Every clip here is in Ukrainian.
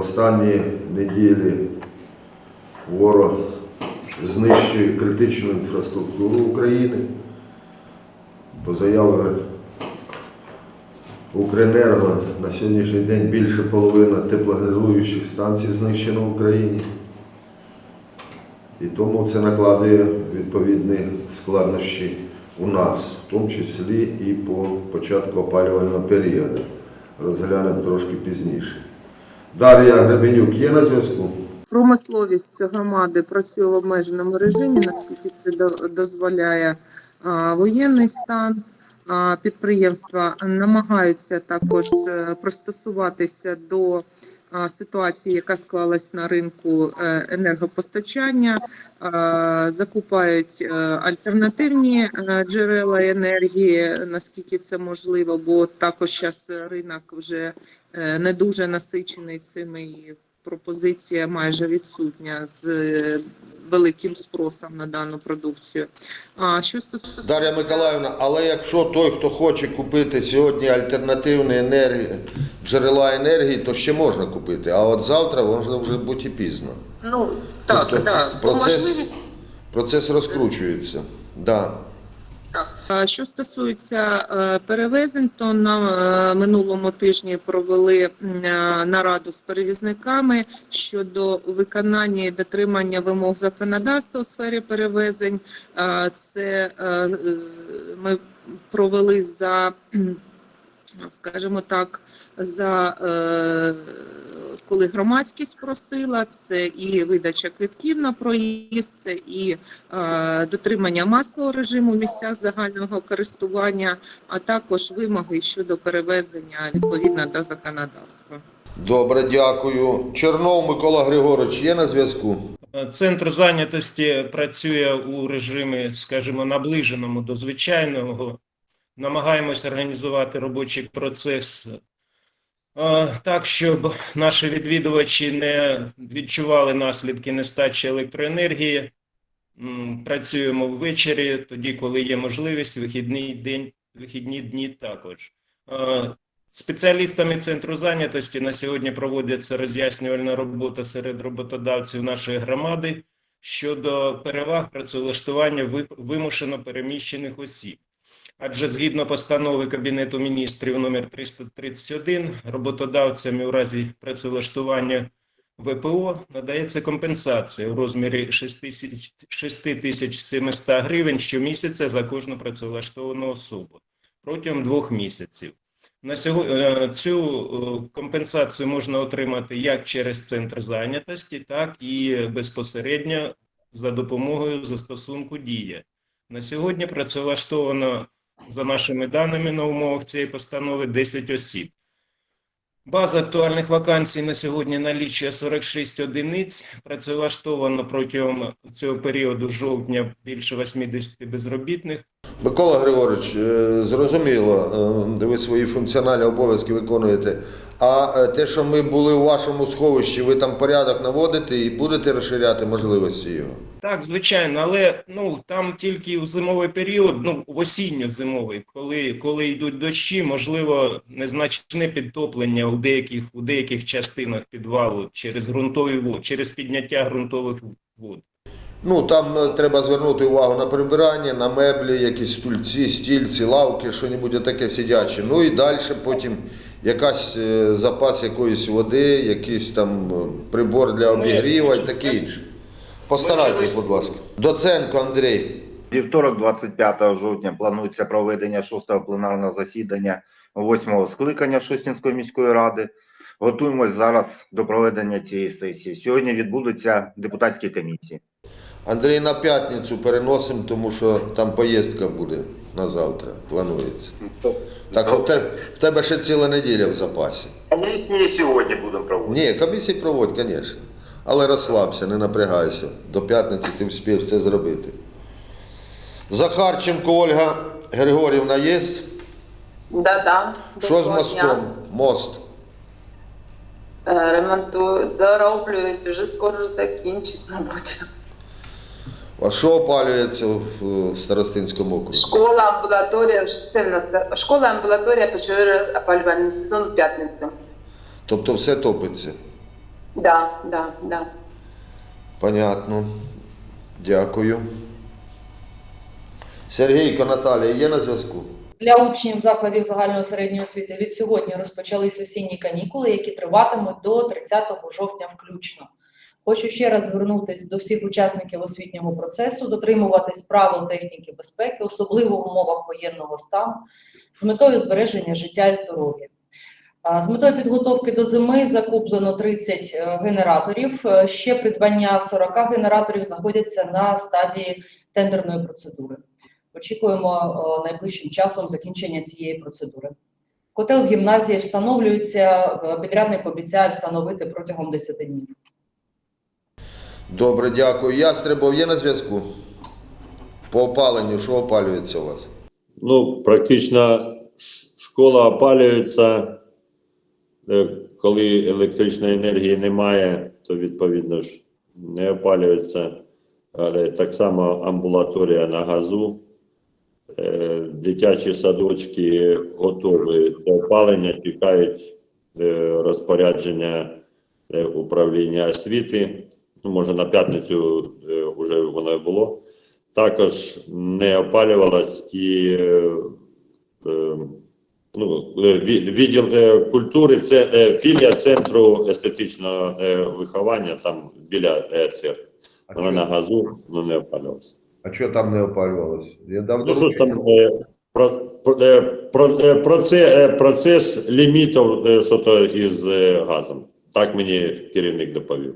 останні неділі ворог знищує критичну інфраструктуру України. По заяві Укренерго на сьогоднішній день більше половини теплогенеруючих станцій знищено в Україні. І тому це накладує відповідні складнощі у нас, в тому числі і по початку опалювального періоду. Розглянемо трошки пізніше. Дар'я Гребенюк є на зв'язку? Промисловість громади працює в обмеженому режимі, наскільки це до- дозволяє воєнний стан. Підприємства намагаються також е, пристосуватися до ситуації, яка склалась на ринку е, енергопостачання, закупають е, альтернативні е, джерела енергії, наскільки це можливо, бо також зараз ринок вже не дуже насичений цими пропозиція майже відсутня з великим спросом на дану продукцію. А що стосується Дар'я Миколаївна, але якщо той, хто хоче купити сьогодні альтернативні енергії, джерела енергії, то ще можна купити. А от завтра можна вже бути пізно. ну так, Тобто так. процес- можливість. Процес розкручується. Да. Що стосується е, перевезень, то на е, минулому тижні провели е, нараду з перевізниками щодо виконання і дотримання вимог законодавства у сфері перевезень. Це ми провели за, скажімо так, за коли громадськість просила, це і видача квитків на проїзд, це і е, дотримання маскового режиму в місцях загального користування, а також вимоги щодо перевезення відповідно до законодавства. Добре, дякую. Чернов Микола Григорович є на зв'язку? Центр зайнятості працює у режимі, скажімо, наближеному до звичайного. Намагаємося організувати робочий процес е, так, щоб наші відвідувачі не відчували наслідки нестачі електроенергії. Працюємо ввечері, тоді, коли є можливість, вихідний день, вихідні дні також. Спеціалістами центру зайнятості на сьогодні проводиться роз'яснювальна робота серед роботодавців нашої громади щодо переваг працевлаштування вимушено переміщених осіб. Адже згідно постанови Кабінету міністрів номер 331 роботодавцям у разі працевлаштування ВПО надається компенсація у розмірі 6700 гривень щомісяця за кожну працевлаштовану особу протягом двох місяців. На сьогодні цю е, компенсацію можна отримати як через центр зайнятості, так і безпосередньо за допомогою застосунку Дія. На сьогодні працевлаштовано за нашими даними на умовах цієї постанови 10 осіб. База актуальних вакансій на сьогодні налічує 46 одиниць. Працевлаштовано протягом цього періоду жовтня більше 80 безробітних. Микола Григорович, е, зрозуміло, е, ви свої функціональні обов'язки виконуєте. А е, те, що ми були у вашому сховищі, ви там порядок наводите і будете розширяти можливості його? Так, звичайно, але ну там тільки в зимовий період, ну в осінньо-зимовий, коли, коли йдуть дощі, можливо, незначне підтоплення у деяких у деяких частинах підвалу через ґрунтові води, через підняття ґрунтових вод. Ну, там е, треба звернути увагу на прибирання, на меблі, якісь стульці, стільці, лавки, що-небудь таке сидяче. Ну і далі потім якась е, запас якоїсь води, якийсь там е, прибор для обігріва і таке інше. Постарайтесь, будь ласка. Доценко Андрій. Вівторок, 25 жовтня, планується проведення шостого пленарного засідання восьмого скликання Шостінської міської ради. Готуємось зараз до проведення цієї сесії. Сьогодні відбудуться депутатські комісії. Андрій на п'ятницю переносимо, тому що там поїздка буде на завтра, планується. Так що в тебе, в тебе ще ціла неділя в запасі. А Комісії сьогодні будемо проводити. Ні, комісії проводь, звісно. Але розслабся, не напрягайся. До п'ятниці ти вспів все зробити. Захарченко Ольга Григорівна є? Да-да. Що з мостом? Мост. Е, Ремонтують, дороблюють, вже скоро закінчить, мабуть. А що опалюється в Старостинському окрузі? Школа, амбулаторія, вже все в нас. Школа, амбулаторія почали опалювальний сезон в п'ятницю. Тобто все топиться. Да, да, да. Понятно. Дякую. Сергійко Наталія є на зв'язку? Для учнів закладів загальної середньої освіти від сьогодні розпочались осінні канікули, які триватимуть до 30 жовтня включно. Хочу ще раз звернутися до всіх учасників освітнього процесу, дотримуватись правил техніки безпеки, особливо в умовах воєнного стану, з метою збереження життя і здоров'я. З метою підготовки до зими закуплено 30 е, генераторів. Е, Ще придбання 40 генераторів знаходяться на стадії тендерної процедури. Очікуємо е, найближчим часом закінчення цієї процедури. Котел в гімназії встановлюється, підрядник обіцяє встановити протягом 10 днів. Добре, дякую. Ястребов є на зв'язку? По опаленню, що опалюється у вас? Ну, практично школа опалюється. Е, Коли електричної енергії немає, то відповідно ж не опалюється. Але так само амбулаторія на газу. Е, Дитячі садочки готові до опалення, чекають е, розпорядження управління освіти. Ну, може, на п'ятницю вже воно було також не опалювалась і ну, е, ві- відділ е, культури, це е, філія центру естетичного виховання там біля церкви. А Вона на газу, ну не опалювалася. а що там не опалювалось? Я дав Ну що там про, про, про, про це, процес лімітів, що то із газом. Так мені керівник доповів.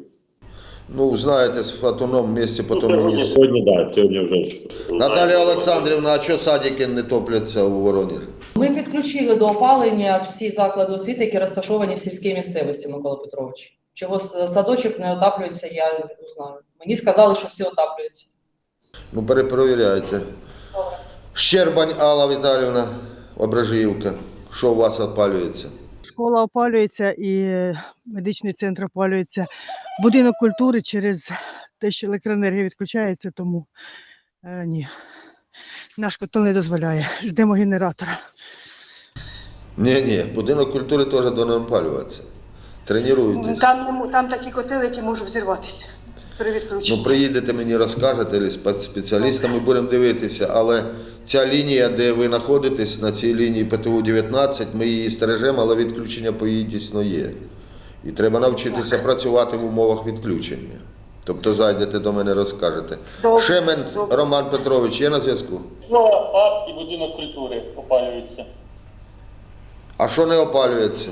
Ну, знаєте, з фотоном місці потім Ну, мені... Сьогодні, так, сьогодні вже. Наталія Олександрівна, а що садики не топляться у Воронежі? Ми підключили до опалення всі заклади освіти, які розташовані в сільській місцевості, Микола Петрович. Чого садочок не отаплюється, я не знаю. Мені сказали, що всі отаплюються. Ну, перепровіряйте. Добре. Щербань Алла Віталівна, Ображіївка. Що у вас опалюється? Школа опалюється і медичний центр опалюється. Будинок культури через те, що електроенергія відключається, тому е, ні. Наш котел не дозволяє. Ждемо генератора. Ні, ні, будинок культури теж повинен опалюватися. Тренуйтесь. Там, не мо- там такі котели, які можуть взірватися при відключенні. Ну, приїдете мені розкажете, або спе- спеціалістами будемо дивитися, але ця лінія, де ви знаходитесь, на цій лінії ПТУ-19, ми її стережемо, але відключення по її дійсно є. І треба навчитися працювати в умовах відключення. Тобто зайдете до мене, розкажете. Добре, Шемен. Роман Петрович є на зв'язку? ФАП і будинок культури опалюються. А що не опалюється?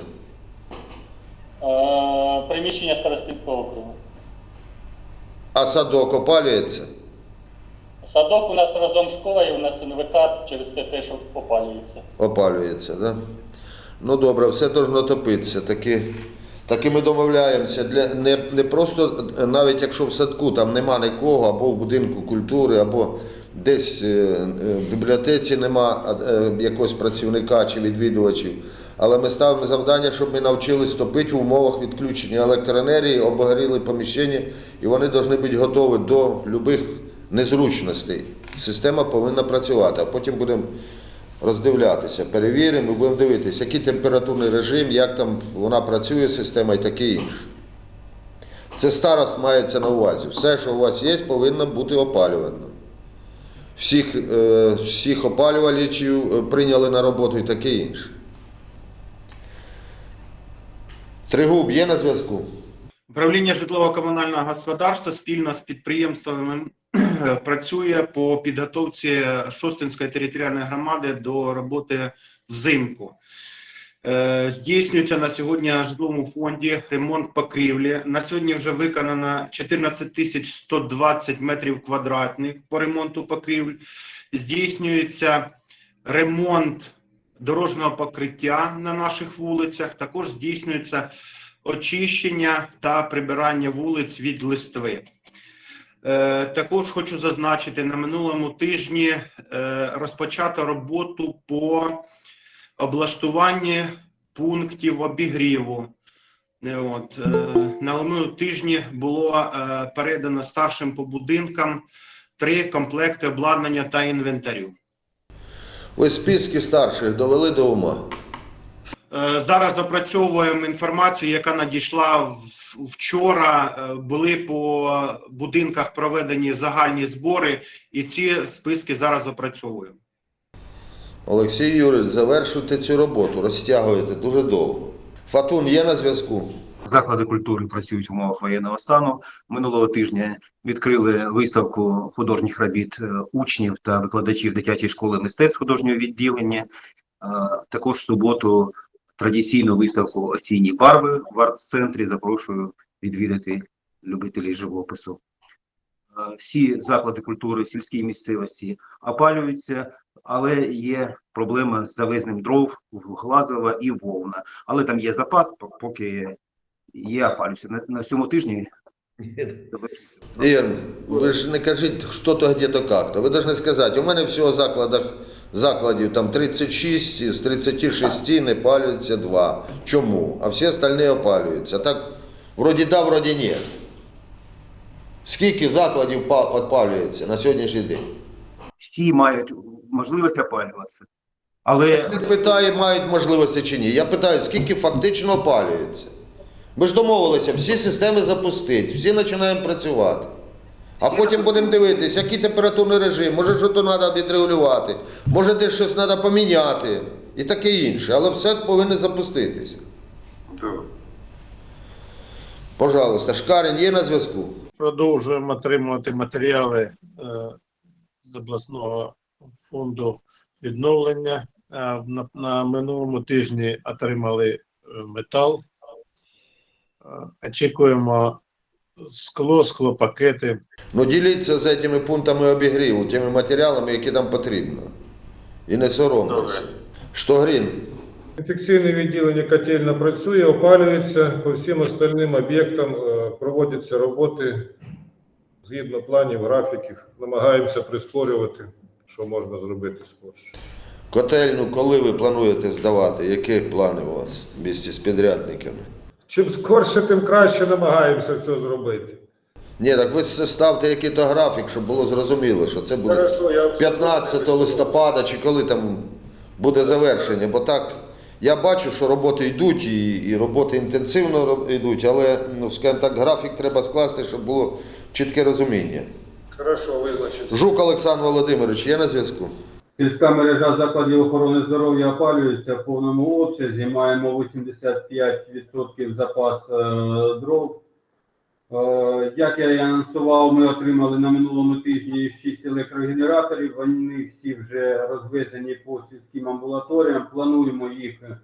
Е, приміщення Старостинського округу. А садок опалюється? Садок у нас разом з школою, у нас НВК через те, що опалюється. Опалюється, да? Ну добре, все должно топитися. Таки, таки ми домовляємося. Для, не, не просто, навіть якщо в садку там нема нікого, або в будинку культури, або десь е, е, в бібліотеці нема е, якогось працівника чи відвідувачів. Але ми ставимо завдання, щоб ми навчились топити в умовах відключення електроенергії, обогріли поміщення, і вони повинні бути готові до будь-яких незручностей. Система повинна працювати, а потім будемо роздивлятися, перевіримо і будемо дивитися, який температурний режим, як там вона працює, система і таке інше. Це старост мається на увазі. Все, що у вас є, повинно бути опалювано. Всіх, е, всіх опалювачів е, прийняли на роботу і таке інше. Тригуб є на зв'язку? Управління житлово-комунального господарства спільно з підприємствами працює по підготовці Шостинської територіальної громади до роботи взимку. Е, Здійснюється на сьогодні житловому фонді ремонт покрівлі. На сьогодні вже виконано 14 тисяч 120 метрів квадратних по ремонту покрівль. Здійснюється ремонт дорожнього покриття на наших вулицях. Також здійснюється очищення та прибирання вулиць від листви. Е, Також хочу зазначити, на минулому тижні е, розпочато роботу по облаштуванні пунктів обігріву. Е, От, на минулому тижні було передано старшим по будинкам три комплекти обладнання та інвентарю. Ви списки старших довели до ума. Е, Зараз опрацьовуємо інформацію, яка надійшла вчора. Е, Були по будинках проведені загальні збори, і ці списки зараз опрацьовуємо. Олексій Юрійович, завершуйте цю роботу, розтягуєте дуже довго. Фатун є на зв'язку? Заклади культури працюють в умовах воєнного стану. Минулого тижня відкрили виставку художніх робіт е, учнів та викладачів дитячої школи мистецтв художнього відділення. Також в суботу традиційну виставку осінні барви в арт-центрі. Запрошую відвідати любителів живопису. Е, Всі заклади культури сільській місцевості опалюються, але є проблема з завезним дров в Глазова і Вовна. Але там є запас, поки є опалюється. На, на цьому тижні Ігор, ви ж не кажіть, що то где-то как-то. Ви повинні сказати, у мене всього в закладах, закладів там 36, із 36 не палюється 2. Чому? А всі остальні опалюються. Так, вроді да, вроді ні. Скільки закладів опалюється на сьогоднішній день? всі мають можливість опалюватися. Але Не питаю, мають можливості чи ні. Я питаю, скільки фактично опалюється. Ми ж домовилися всі системи запустити, всі починаємо працювати. А потім будемо дивитися, який температурний режим, може, що то треба відрегулювати, може десь щось треба поміняти і таке інше. Але все повинно запуститися. Пожалуйста, Шкарин є на зв'язку? Продовжуємо отримувати матеріали е, з обласного фонду відновлення. Е, На, на минулому тижні отримали е, метал. Очікуємо скло, склопакети. Ну діліться з цими пунктами обігріву, тими матеріалами, які там потрібно. І не соромтеся. Штогрін, Інфекційне відділення котельна працює, опалюється. По всім остальним об'єктам е, проводяться роботи згідно планів, графіків. Намагаємося прискорювати, що можна зробити скорше. котельну, коли ви плануєте здавати? Які плани у вас в місті з підрядниками? Чим скорше, тим краще намагаємося все зробити. Ні, так ви ставте якийсь графік, щоб було зрозуміло, що це буде Хорошо, 15 листопада чи коли там буде завершення. Бо так я бачу, що роботи йдуть і, і роботи інтенсивно йдуть, але ну, скажімо так, графік треба скласти, щоб було чітке розуміння. Хорошо, визначиться. Жук Олександр Володимирович, є на зв'язку? Сільська мережа закладів охорони здоров'я опалюється в повному обсязі. Маємо 85% запас е, дров. Е, як я і анонсував, ми отримали на минулому тижні 6 електрогенераторів. Вони всі вже розвезені по сільським амбулаторіям. Плануємо їх е,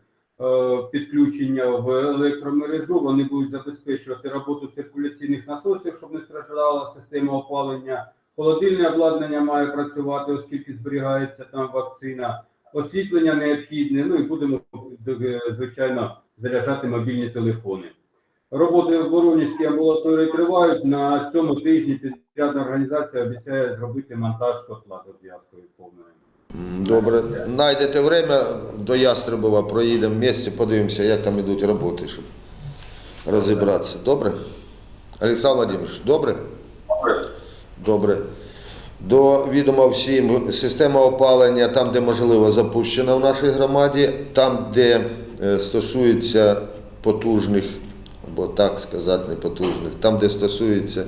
підключення в електромережу. Вони будуть забезпечувати роботу циркуляційних насосів, щоб не страждала система опалення. Холодильне обладнання має працювати, оскільки зберігається там вакцина. Освітлення необхідне. Ну і будемо е, звичайно заряджати мобільні телефони. Роботи в Воронівській амбулаторії тривають. На цьому тижні підрядна організація обіцяє зробити монтаж котла з обв'язкою повною. Добре. Найдете время до Ястребова, проїдемо в місті, подивимося, як там ідуть роботи, щоб розібратися. Добре? Олександр Владимирович, добре? Добре. До відома всім система опалення там, де можливо, запущена в нашій громаді, там, де е, стосується потужних, або так сказати, не потужних, там, де стосується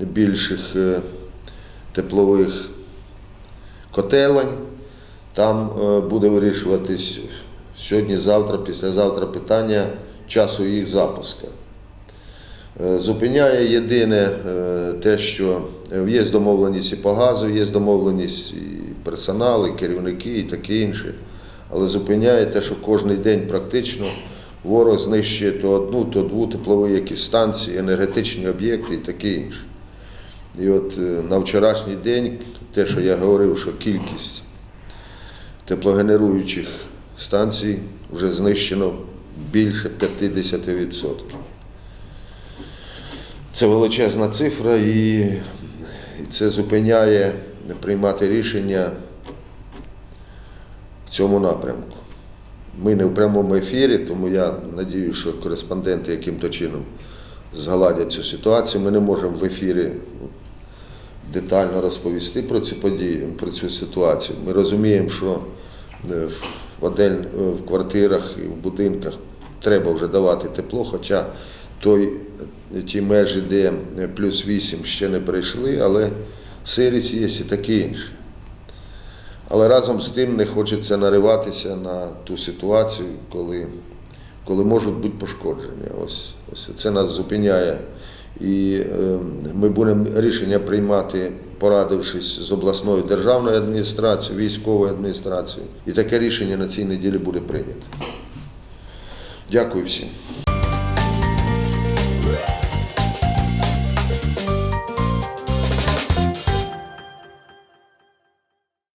більших е, теплових котелень, там е, буде вирішуватись сьогодні, завтра, післязавтра питання часу їх запуску. Е, Зупиняє єдине е, те, що є домовленість і по газу, є домовленість і персонал, і керівники, і таке інше. Але зупиняє те, що кожен день практично ворог знищує то одну, то дві теплові якісь станції, енергетичні об'єкти і таке інше. І от е, на вчорашній день, те, що я говорив, що кількість теплогенеруючих станцій вже знищено більше 50%. Це величезна цифра, і це зупиняє приймати рішення в цьому напрямку. Ми не в прямому ефірі, тому я надію, що кореспонденти яким-то чином згладять цю ситуацію. Ми не можемо в ефірі детально розповісти про цю подію, про цю ситуацію. Ми розуміємо, що е, одель, в квартирах і в будинках треба вже давати тепло, хоча той, ті межі, де плюс 8 ще не прийшли, але сирість є і таке інше. Але разом з тим не хочеться нариватися на ту ситуацію, коли, коли можуть бути пошкодження. Ось, ось це нас зупиняє. І е, ми будемо рішення приймати, порадившись з обласною державною адміністрацією, військовою адміністрацією. І таке рішення на цій неділі буде прийнято. Дякую всім.